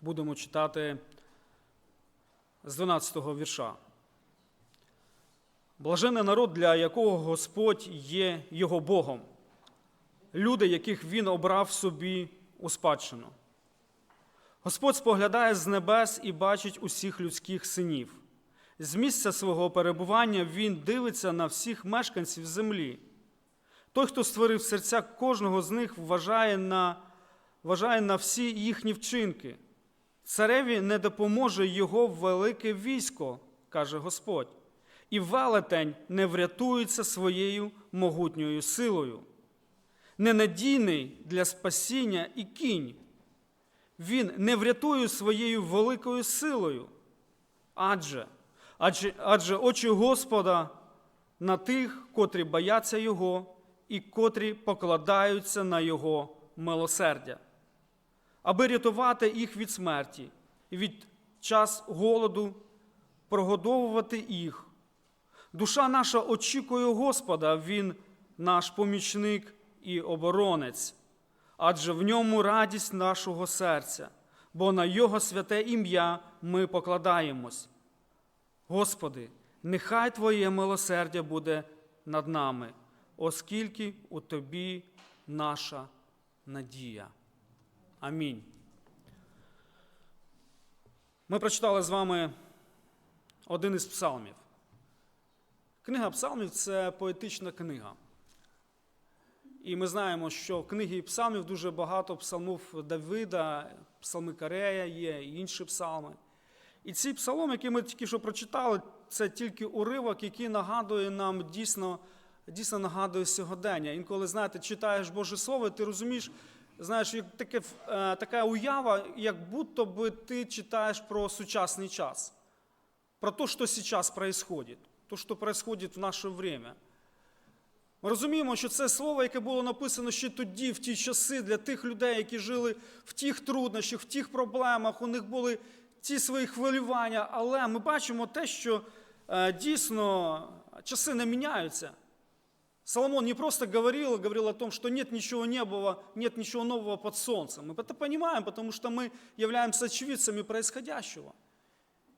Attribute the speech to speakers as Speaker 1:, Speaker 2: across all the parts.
Speaker 1: Будемо читати з 12-го вірша. Блажений народ, для якого Господь є його Богом, люди, яких Він обрав собі у спадщину. Господь споглядає з небес і бачить усіх людських синів. З місця свого перебування Він дивиться на всіх мешканців землі. Той, хто створив серця кожного з них, вважає на, вважає на всі їхні вчинки. Цареві не допоможе його велике військо, каже Господь, і велетень не врятується своєю могутньою силою. Ненадійний для спасіння і кінь. Він не врятує своєю великою силою. Адже, адже, адже очі Господа на тих, котрі бояться Його і котрі покладаються на Його милосердя, аби рятувати їх від смерті від час голоду прогодовувати їх. Душа наша очікує Господа, Він наш помічник і оборонець, адже в ньому радість нашого серця, бо на Його святе ім'я ми покладаємось. Господи, нехай Твоє милосердя буде над нами, оскільки у Тобі наша надія. Амінь. Ми прочитали з вами один із псалмів. Книга псалмів це поетична книга. І ми знаємо, що в книгі псалмів дуже багато псалмів Давида, псалми Карея є, і інші псалми. І ці псалом, які ми тільки що прочитали, це тільки уривок, який нагадує нам дійсно, дійсно нагадує сьогодення. Інколи, знаєте, читаєш Боже Слово, ти розумієш, знаєш, таке, е, така уява, як будто би ти читаєш про сучасний час, про те, що зараз відбувається, то, що відбувається в наше время. Ми розуміємо, що це слово, яке було написано ще тоді, в ті часи, для тих людей, які жили в тих труднощах, в тих проблемах, у них були ті свої хвилювання, але ми бачимо те, що е, дійсно часи не міняються. Соломон не просто говорил, говорил о том, что нет ничего нового, нет ничего нового под солнцем. Мы это понимаем, потому что мы являемся очевидцями происходящего.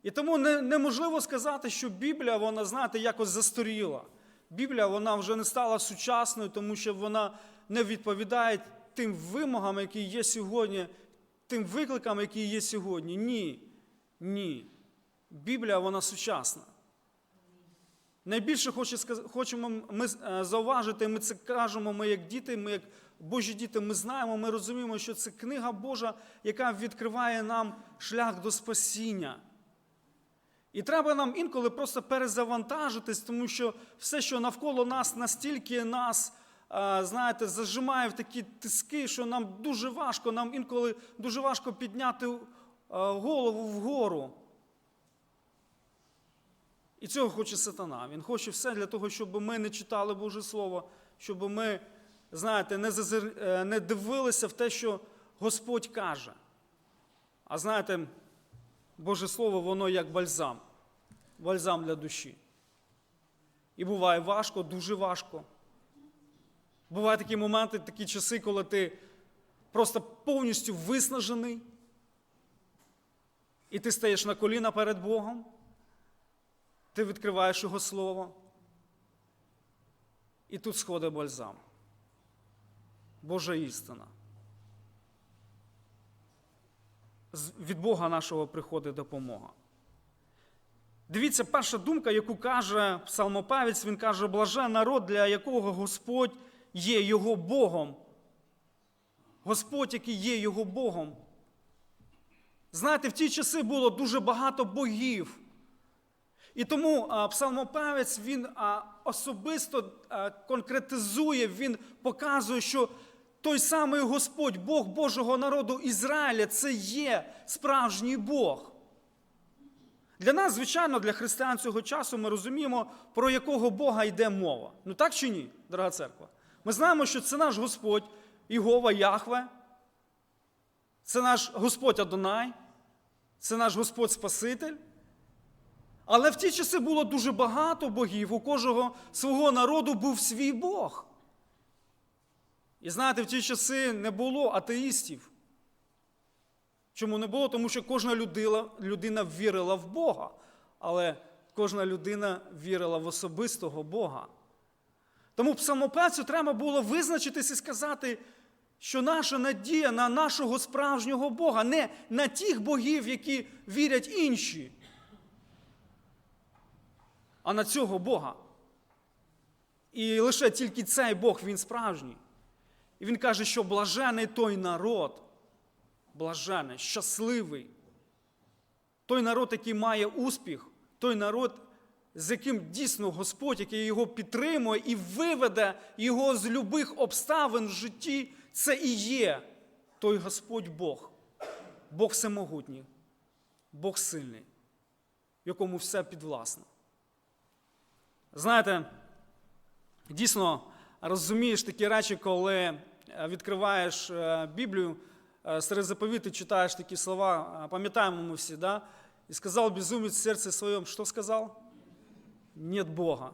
Speaker 1: І тому не, неможливо сказати, що Біблія, вона, знаєте, якось застаріла. Біблія вона вже не стала сучасною, тому що вона не відповідає тим вимогам, які є сьогодні, тим викликам, які є сьогодні. Ні. Ні. Біблія вона сучасна. Найбільше хочемо ми е, зауважити, ми це кажемо, ми як діти, ми як Божі діти, ми знаємо, ми розуміємо, що це книга Божа, яка відкриває нам шлях до спасіння. І треба нам інколи просто перезавантажитись, тому що все, що навколо нас, настільки нас, знаєте, зажимає в такі тиски, що нам дуже важко, нам інколи дуже важко підняти голову вгору. І цього хоче сатана. Він хоче все для того, щоб ми не читали Боже Слово, щоб ми, знаєте, не, зазир... не дивилися в те, що Господь каже. А знаєте, Боже Слово, воно як бальзам, бальзам для душі. І буває важко, дуже важко. Бувають такі моменти, такі часи, коли ти просто повністю виснажений, і ти стаєш на коліна перед Богом, ти відкриваєш Його Слово. І тут сходить бальзам. Божа істина. від Бога нашого приходить допомога. Дивіться, перша думка, яку каже псалмопавець, він каже, блаже народ, для якого Господь є його Богом. Господь, який є його Богом. Знаєте, в ті часи було дуже багато богів. І тому псалмопавець він особисто конкретизує, він показує, що той самий Господь, Бог Божого народу Ізраїля, це є справжній Бог. Для нас, звичайно, для християн цього часу ми розуміємо, про якого Бога йде мова. Ну так чи ні, дорога церква? Ми знаємо, що це наш Господь, Ігова Яхве, це наш Господь Адонай, це наш Господь Спаситель. Але в ті часи було дуже багато богів, у кожного свого народу був свій Бог. І знаєте, в ті часи не було атеїстів. Чому не було? Тому що кожна людина, людина вірила в Бога, але кожна людина вірила в особистого Бога. Тому псалмопевцю треба було визначитись і сказати, що наша надія на нашого справжнього Бога, не на тих богів, які вірять інші, а на цього Бога. І лише тільки цей Бог він справжній. І він каже, що блажений той народ, блажений, щасливий, той народ, який має успіх, той народ, з яким дійсно Господь, який його підтримує і виведе його з любих обставин в житті, це і є той Господь Бог, Бог всемогутній, Бог сильний, якому все підвласно. Знаєте, дійсно розумієш такі речі, коли е, відкриваєш е, Біблію, е, серед заповіти читаєш такі слова, пам'ятаємо ми всі, да? і сказав безумець в серці своєму, що сказав? Нет Бога.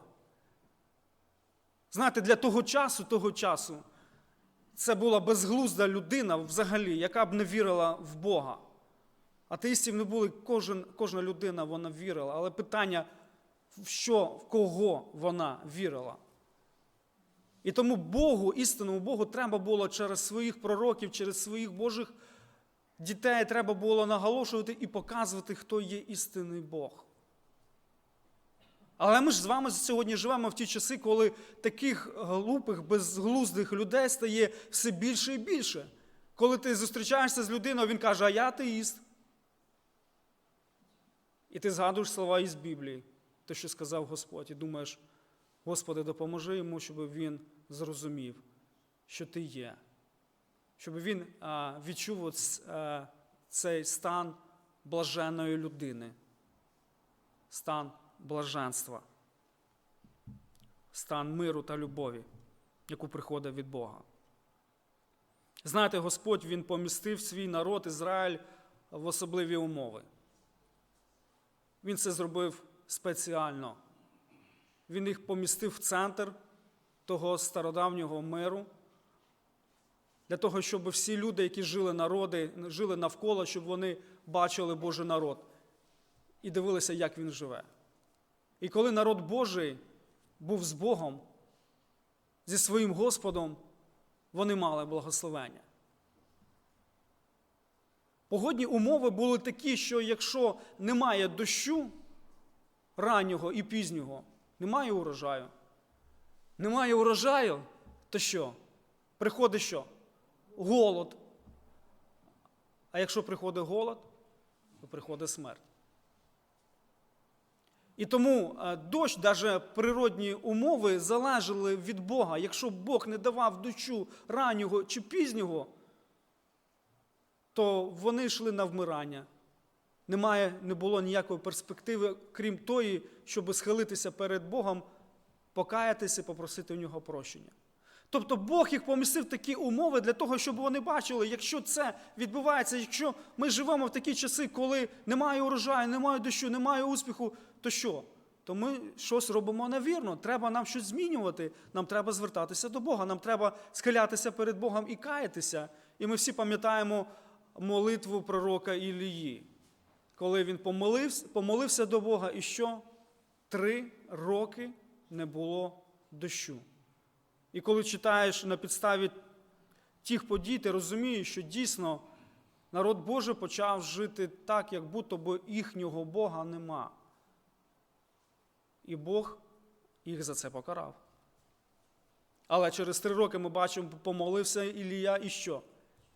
Speaker 1: Знаєте, для того часу, того часу, це була безглузда людина взагалі, яка б не вірила в Бога. Атеїстів не були, кожен, кожна людина вона вірила, але питання, в що, в кого вона вірила. І тому Богу, істинному Богу, треба було через своїх пророків, через своїх Божих дітей треба було наголошувати і показувати, хто є істинний Бог. Але ми ж з вами сьогодні живемо в ті часи, коли таких глупих, безглуздих людей стає все більше і більше. Коли ти зустрічаєшся з людиною, він каже, а я атеїст. І ти згадуєш слова із Біблії, те, що сказав Господь, і думаєш, Господи, допоможи йому, щоб він зрозумів, що ти є, щоб він відчув цей стан блаженної людини, стан блаженства, стан миру та любові, яку приходить від Бога. Знаєте, Господь Він помістив свій народ Ізраїль в особливі умови. Він це зробив спеціально. Він їх помістив в центр того стародавнього миру, для того, щоб всі люди, які жили народи, жили навколо, щоб вони бачили Божий народ і дивилися, як він живе. І коли народ Божий був з Богом, зі своїм Господом, вони мали благословення. Погодні умови були такі, що якщо немає дощу раннього і пізнього, немає урожаю. Немає урожаю, то що? Приходить що? Голод. А якщо приходить голод, то приходить смерть. І тому е, дощ, навіть природні умови, залежали від Бога. Якщо Бог не давав дощу раннього чи пізнього, то вони йшли на вмирання. Немає, не було ніякої перспективи, крім тої, щоб схилитися перед Богом, покаятися і попросити у нього прощення. Тобто Бог їх помістив такі умови для того, щоб вони бачили, якщо це відбувається, якщо ми живемо в такі часи, коли немає урожаю, немає дощу, немає успіху, то що? То ми щось робимо невірно. Треба нам щось змінювати. Нам треба звертатися до Бога, нам треба схилятися перед Богом і каятися. І ми всі пам'ятаємо молитву пророка Ілії, коли він помолився, помолився до Бога, і що? Три роки не було дощу. І коли читаєш на підставі тих подій, ти розумієш, що дійсно народ Божий почав жити так, як будто би їхнього Бога нема. І Бог їх за це покарав. Але через три роки ми бачимо, помолився Ілія і що?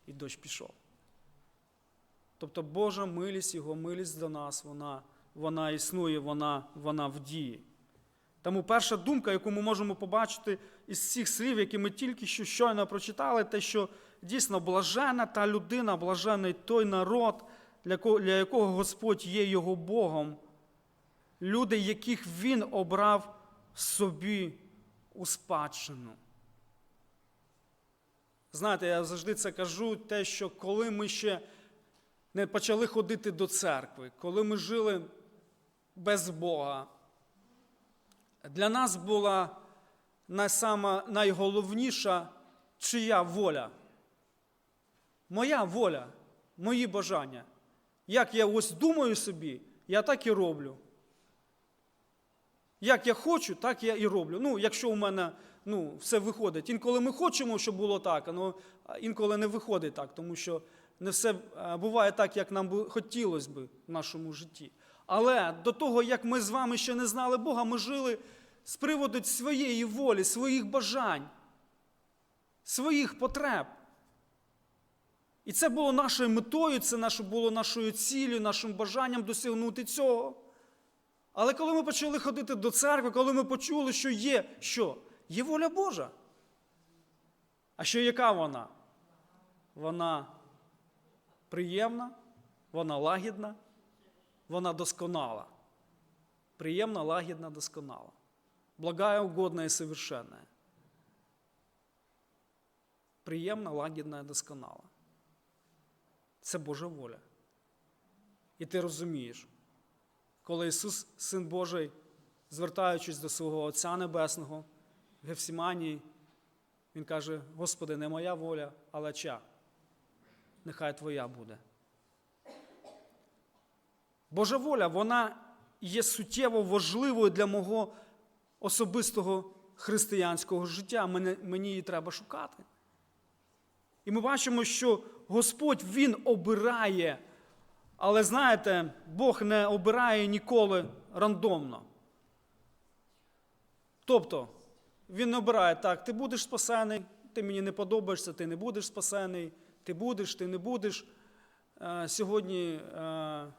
Speaker 1: І дощ пішов. Тобто Божа милість, Його милість до нас, вона вона існує, вона, вона в дії. Тому перша думка, яку ми можемо побачити із цих слів, які ми тільки що щойно прочитали, те, що дійсно блажена та людина, блажений той народ, для якого Господь є його Богом, люди, яких Він обрав собі у спадщину. Знаєте, я завжди це кажу, те, що коли ми ще не почали ходити до церкви, коли ми жили без Бога, для нас була найсама найголовніша чия воля. Моя воля. мої бажання. Як я ось думаю собі, я так і роблю. Як я хочу, так я і роблю. Ну, якщо у мене ну, все виходить. Інколи ми хочемо, щоб було так, але інколи не виходить так, тому що не все е, буває так, як нам би хотілося б в нашому житті. Але до того, як ми з вами ще не знали Бога, ми жили з приводу своєї волі, своїх бажань, своїх потреб. І це було нашою метою, це було нашою цілею, нашим бажанням досягнути цього. Але коли ми почали ходити до церкви, коли ми почули, що є що? Є воля Божа. А що яка вона? Вона приємна, вона лагідна, вона досконала. Приємна, лагідна, досконала. Благая, угодна і совершенная. Приємна, лагідна і досконала. Це Божа воля. І ти розумієш, коли Ісус, Син Божий, звертаючись до свого Отця Небесного в Гефсіманії, Він каже: Господи, не моя воля, але ча. Нехай Твоя буде. Божа воля, вона є суттєво важливою для мого особистого християнського життя. Мені, її треба шукати. І ми бачимо, що Господь Він обирає, але знаєте, Бог не обирає ніколи рандомно. Тобто, Він не обирає так, ти будеш спасений, ти мені не подобаєшся, ти не будеш спасений, ти будеш, ти не будеш. Е, Сьогодні е,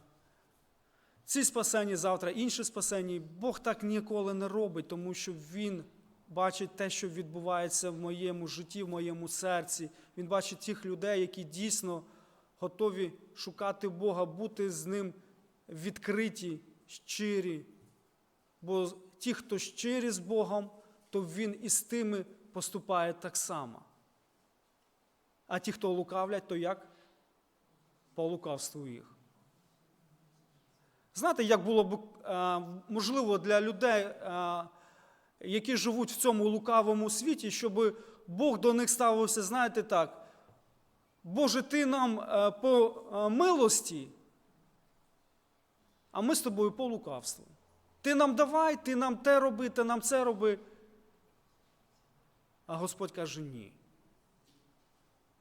Speaker 1: ці спасені, завтра інші спасені. Бог так ніколи не робить, тому що Він бачить те, що відбувається в моєму житті, в моєму серці. Він бачить тих людей, які дійсно готові шукати Бога, бути з ним відкриті, щирі. Бо ті, хто щирі з Богом, то Він і з тими поступає так само. А ті, хто лукавлять, то як? По лукавству їх. Знаєте, як було б е, можливо для людей, е, які живуть в цьому лукавому світі, щоб Бог до них ставився, знаєте так, Боже, ти нам е, по милості, а ми з тобою по лукавству. Ти нам давай, ти нам те роби, ти нам це роби. А Господь каже ні.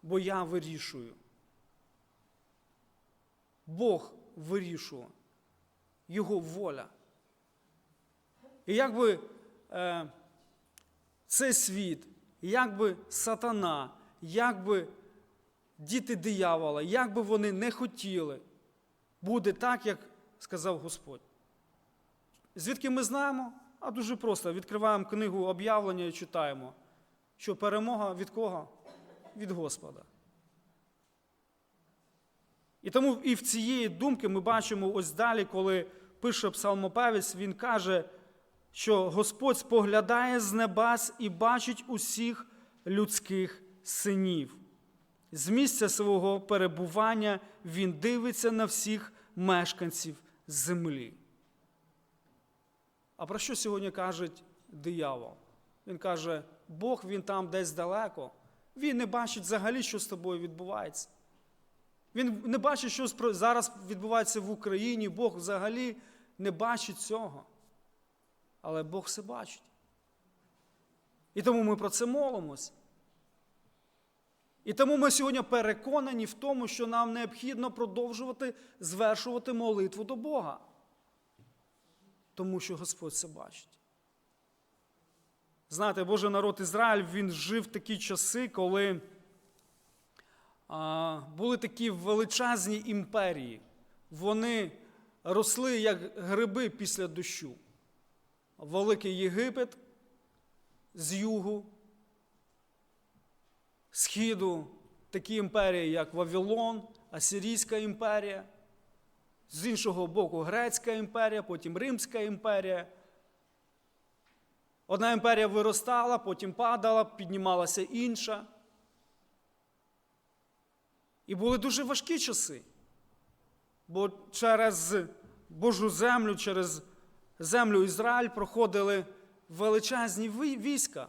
Speaker 1: Бо я вирішую. Бог вирішує. Його воля. І якби е, цей світ, якби сатана, якби діти диявола, як би вони не хотіли, буде так, як сказав Господь. Звідки ми знаємо? А дуже просто відкриваємо книгу об'явлення і читаємо, що перемога від кого? Від Господа. І тому і в цієї думки ми бачимо ось далі, коли пише псалмопевець, він каже, що Господь споглядає з небес і бачить усіх людських синів. З місця свого перебування він дивиться на всіх мешканців землі. А про що сьогодні каже диявол? Він каже, Бог він там десь далеко. Він не бачить взагалі, що з тобою відбувається. Він не бачить, що зараз відбувається в Україні. Бог взагалі не бачить цього. Але Бог все бачить. І тому ми про це молимось. І тому ми сьогодні переконані в тому, що нам необхідно продовжувати звершувати молитву до Бога. Тому що Господь це бачить. Знаєте, Божий народ Ізраїль він жив в такі часи, коли були такі величезні імперії. Вони росли як гриби після дощу. Великий Єгипет з югу, східу такі імперії, як Вавилон, Асирійська імперія, з іншого боку Грецька імперія, потім Римська імперія. Одна імперія виростала, потім падала, піднімалася інша. І були дуже важкі часи. Бо через Божу землю, через землю Ізраїль проходили величезні війська.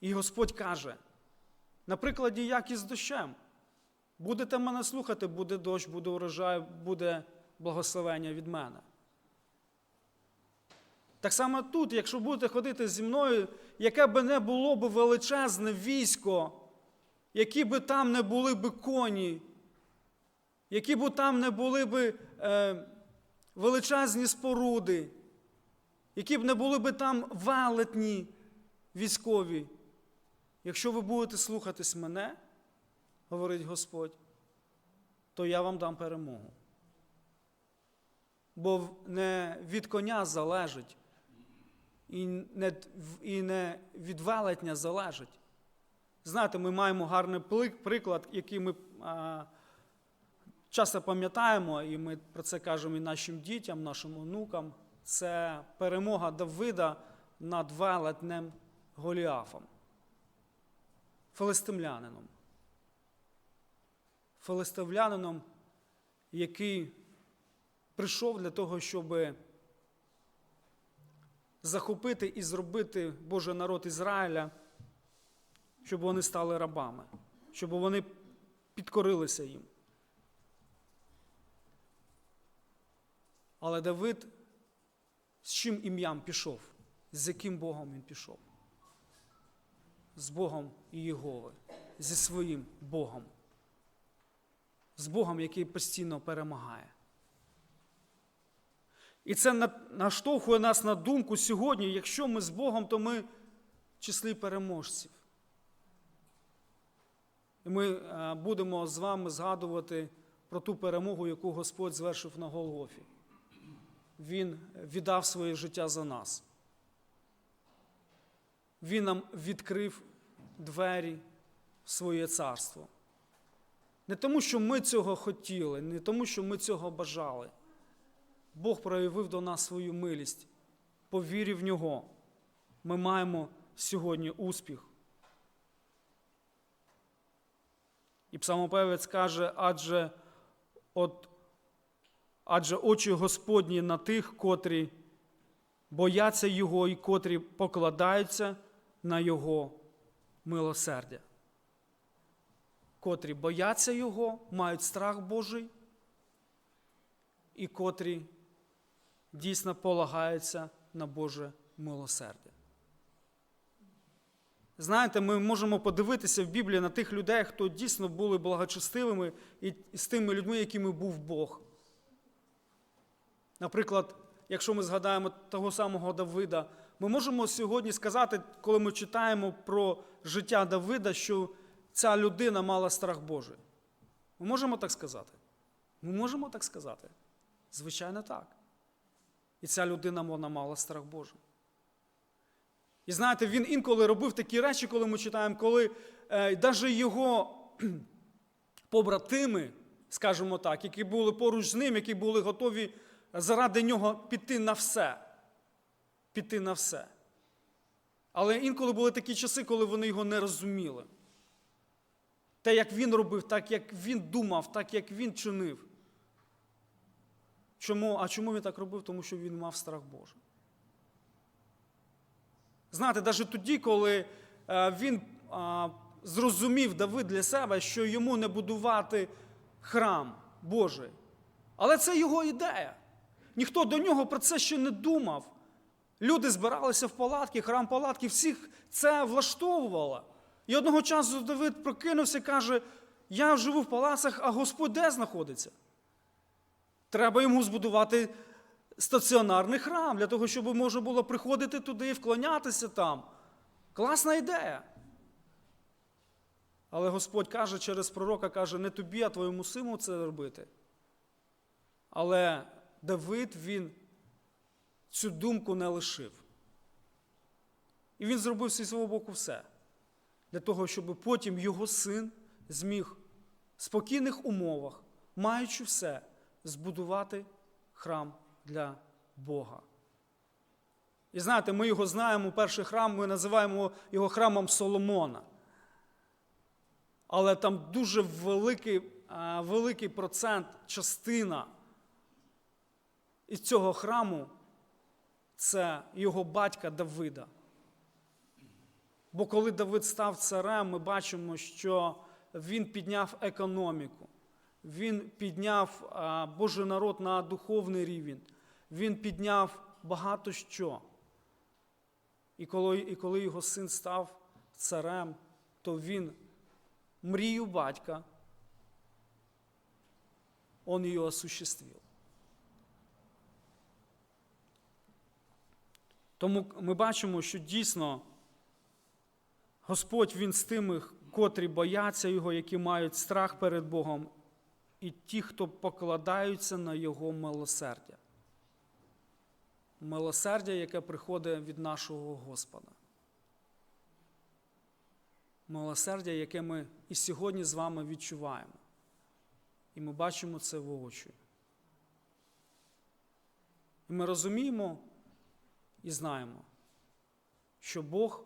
Speaker 1: І Господь каже, на прикладі, як із дощем. Будете мене слухати, буде дощ, буде урожай, буде благословення від мене. Так само тут, якщо будете ходити зі мною, яке би не було б величезне військо, які би там не були б коні, які б там не були б е, величезні споруди, які б не були б там велетні військові, якщо ви будете слухатись мене, говорить Господь, то я вам дам перемогу. Бо не від коня залежить, і не, і не від велетня залежить. Знаєте, ми маємо гарний приклад, який ми а, часто пам'ятаємо, і ми про це кажемо і нашим дітям, нашим онукам. Це перемога Давида над велетнем Голіафом, филистимлянином. Филистимлянином, який прийшов для того, щоб захопити і зробити Божий народ Ізраїля, щоб вони стали рабами, щоб вони підкорилися їм. Але Давид з чим ім'ям пішов? З яким Богом він пішов? З Богом Єгови, зі своїм Богом. З Богом, який постійно перемагає. І це наштовхує нас на думку сьогодні, якщо ми з Богом, то ми в числі переможців. І ми е, будемо з вами згадувати про ту перемогу, яку Господь звершив на Голгофі. Він віддав своє життя за нас. Він нам відкрив двері в своє царство. Не тому, що ми цього хотіли, не тому, що ми цього бажали. Бог проявив до нас свою милість, по вірі в нього. Ми маємо сьогодні успіх. І псалмопевець каже, адже, от, адже очі Господні на тих, котрі бояться Його і котрі покладаються на Його милосердя. Котрі бояться Його, мають страх Божий, і котрі дійсно полагаються на Боже милосердя. Знаєте, ми можемо подивитися в Біблії на тих людей, хто дійсно були благочестивими і з тими людьми, якими був Бог. Наприклад, якщо ми згадаємо того самого Давида, ми можемо сьогодні сказати, коли ми читаємо про життя Давида, що ця людина мала страх Божий. Ми можемо так сказати? Ми можемо так сказати? Звичайно, так. І ця людина вона мала страх Божий. І знаєте, він інколи робив такі речі, коли ми читаємо, коли е, навіть його побратими, скажімо так, які були поруч з ним, які були готові заради нього піти на все. Піти на все. Але інколи були такі часи, коли вони його не розуміли. Те, як він робив, так як він думав, так як він чинив. Чому? А чому він так робив? Тому що він мав страх Божий. Знаєте, навіть тоді, коли е, він зрозумів Давид для себе, що йому не будувати храм Божий. Але це його ідея. Ніхто до нього про це ще не думав. Люди збиралися в палатки, храм палатки, всіх це влаштовувало. І одного часу Давид прокинувся і каже: Я живу в палацах, а Господь де знаходиться? Треба йому збудувати стаціонарний храм для того, щоб можна було приходити туди і вклонятися там. Класна ідея. Але Господь каже через пророка, каже, не тобі, а твоєму сину це робити. Але Давид він цю думку не лишив. І він зробив зі свого боку все. Для того, щоб потім його син зміг в спокійних умовах, маючи все, збудувати храм для Бога. І знаєте, ми його знаємо, перший храм, ми називаємо його храмом Соломона. Але там дуже великий, великий процент, частина із цього храму це його батька Давида. Бо коли Давид став царем, ми бачимо, що Він підняв економіку, Він підняв Божий народ на духовний рівень, Він підняв багато що. І коли, і коли його син став царем, то він мрію батька, он її осуществив. Тому ми бачимо, що дійсно Господь Він з тими, котрі бояться Його, які мають страх перед Богом, і ті, хто покладаються на Його милосердя. Милосердя, яке приходить від нашого Господа. Милосердя, яке ми і сьогодні з вами відчуваємо. І ми бачимо це воочию. І ми розуміємо і знаємо, що Бог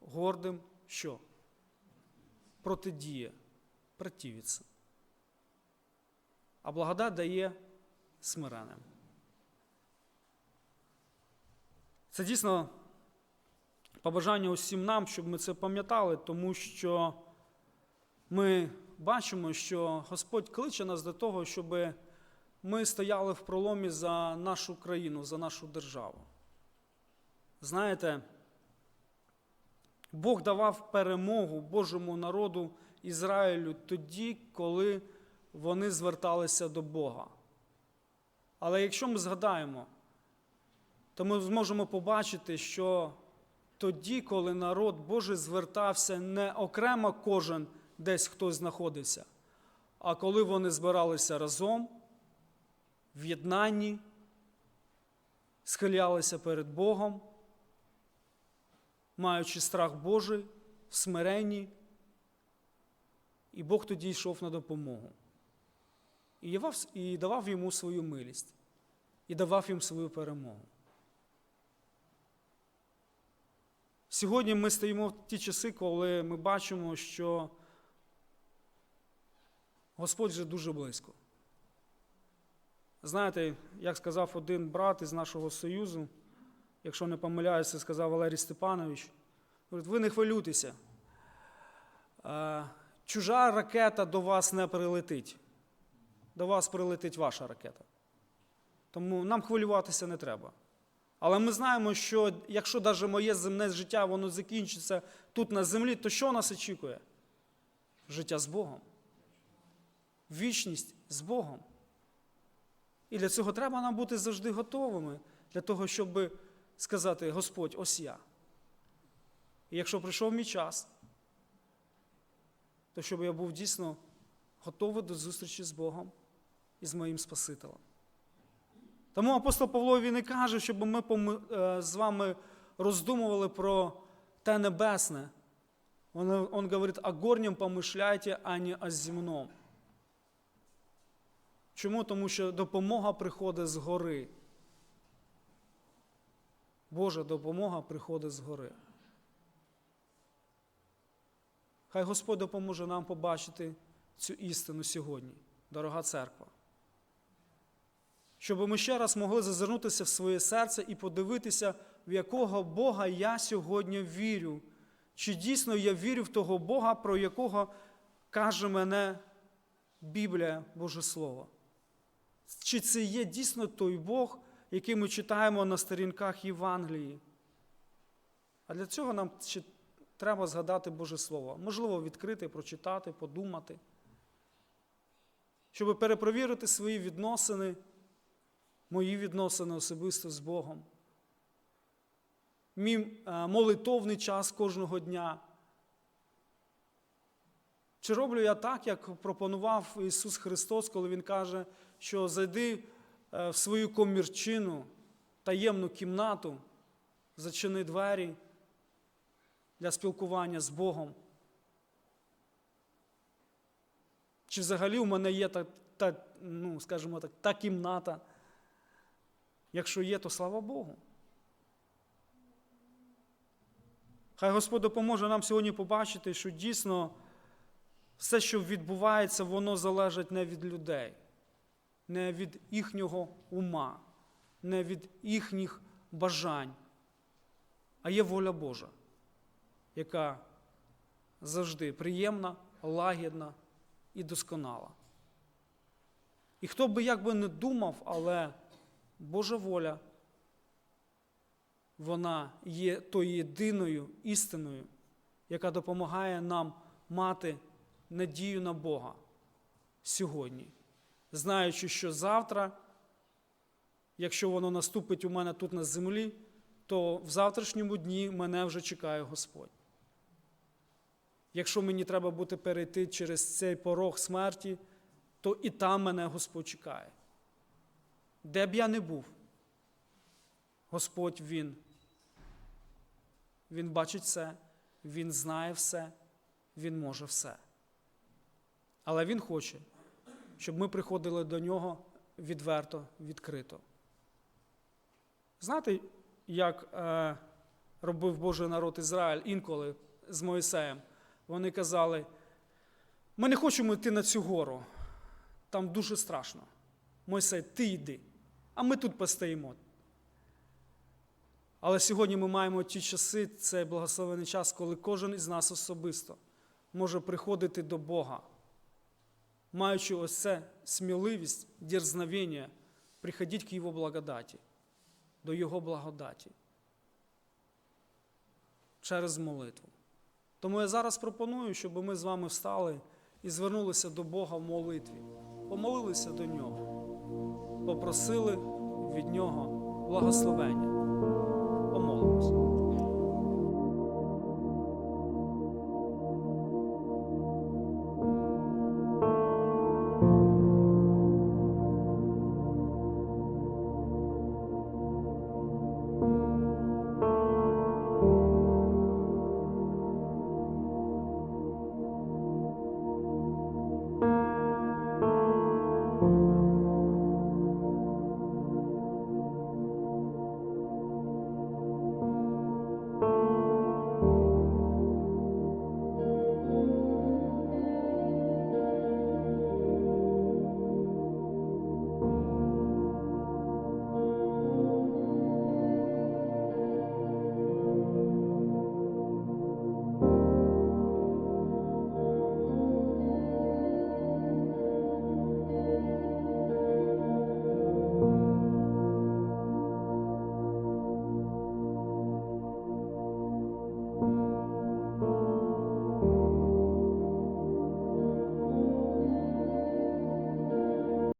Speaker 1: гордим що? Протидіє, противиться. А благодать дає смиренним. Це дійсно побажання усім нам, щоб ми це пам'ятали, тому що ми бачимо, що Господь кличе нас до того, щоб ми стояли в проломі за нашу країну, за нашу державу. Знаєте, Бог давав перемогу Божому народу Ізраїлю тоді, коли вони зверталися до Бога. Але якщо ми згадаємо, то ми зможемо побачити, що тоді, коли народ Божий звертався не окремо кожен десь хтось знаходився, а коли вони збиралися разом, в єднанні, схилялися перед Богом, маючи страх Божий, в смиренні, і Бог тоді йшов на допомогу. І давав, йому свою милість, і давав їм свою перемогу. Сьогодні ми стоїмо в ті часи, коли ми бачимо, що Господь вже дуже близько. Знаєте, як сказав один брат із нашого Союзу, якщо не помиляюся, сказав Валерій Степанович, ви не хвилюйтеся. Е, Чужа ракета до вас не прилетить. До вас прилетить ваша ракета. Тому нам хвилюватися не треба. Але ми знаємо, що якщо навіть моє земне життя воно закінчиться тут на землі, то що нас очікує? Життя з Богом. Вічність з Богом. І для цього треба нам бути завжди готовими, для того, щоб сказати, Господь, ось я. І якщо прийшов мій час, то щоб я був дійсно готовий до зустрічі з Богом і з моїм Спасителем. Тому апостол Павло він і каже, щоб ми з вами роздумували про те небесне. Он, он говорить, о горнім помишляйте, а не о земном. Чому? Тому що допомога приходить з гори. Божа допомога приходить з гори. Хай Господь допоможе нам побачити цю істину сьогодні, дорога церква. Щоб ми ще раз могли зазирнутися в своє серце і подивитися, в якого Бога я сьогодні вірю. Чи дійсно я вірю в того Бога, про якого каже мене Біблія, Боже Слово? Чи це є дійсно той Бог, який ми читаємо на сторінках Євангелії? А для цього нам треба згадати Боже Слово. Можливо, відкрити, прочитати, подумати, щоб перепровірити свої відносини, мої відносини особисто з Богом. Мій молитовний час кожного дня. Чи роблю я так, як пропонував Ісус Христос, коли Він каже, що зайди в свою комірчину, таємну кімнату, зачини двері для спілкування з Богом? Чи взагалі у мене є та, та ну, скажімо так, та кімната? Якщо є, то слава Богу. Хай Господь допоможе нам сьогодні побачити, що дійсно все, що відбувається, воно залежить не від людей, не від їхнього ума, не від їхніх бажань, а є воля Божа, яка завжди приємна, лагідна і досконала. І хто би як би не думав, але Божа воля, вона є тою єдиною істиною, яка допомагає нам мати надію на Бога сьогодні, знаючи, що завтра, якщо воно наступить у мене тут на землі, то в завтрашньому дні мене вже чекає Господь. Якщо мені треба буде перейти через цей порог смерті, то і там мене Господь чекає. Де б я не був, Господь Він. Він бачить все, Він знає все, Він може все. Але Він хоче, щоб ми приходили до нього відверто, відкрито. Знаєте, як е, робив Божий народ Ізраїль інколи з Моїсеєм? Вони казали: ми не хочемо йти на цю гору, там дуже страшно. Мойсей, ти йди, а ми тут постоїмо. Але сьогодні ми маємо ті часи, цей благословений час, коли кожен із нас особисто може приходити до Бога, маючи ось це сміливість, дерзновення, приходити к Його благодаті, до Його благодаті через молитву. Тому я зараз пропоную, щоб ми з вами встали і звернулися до Бога в молитві, помолилися до Нього, попросили від Нього благословення. Помолимось.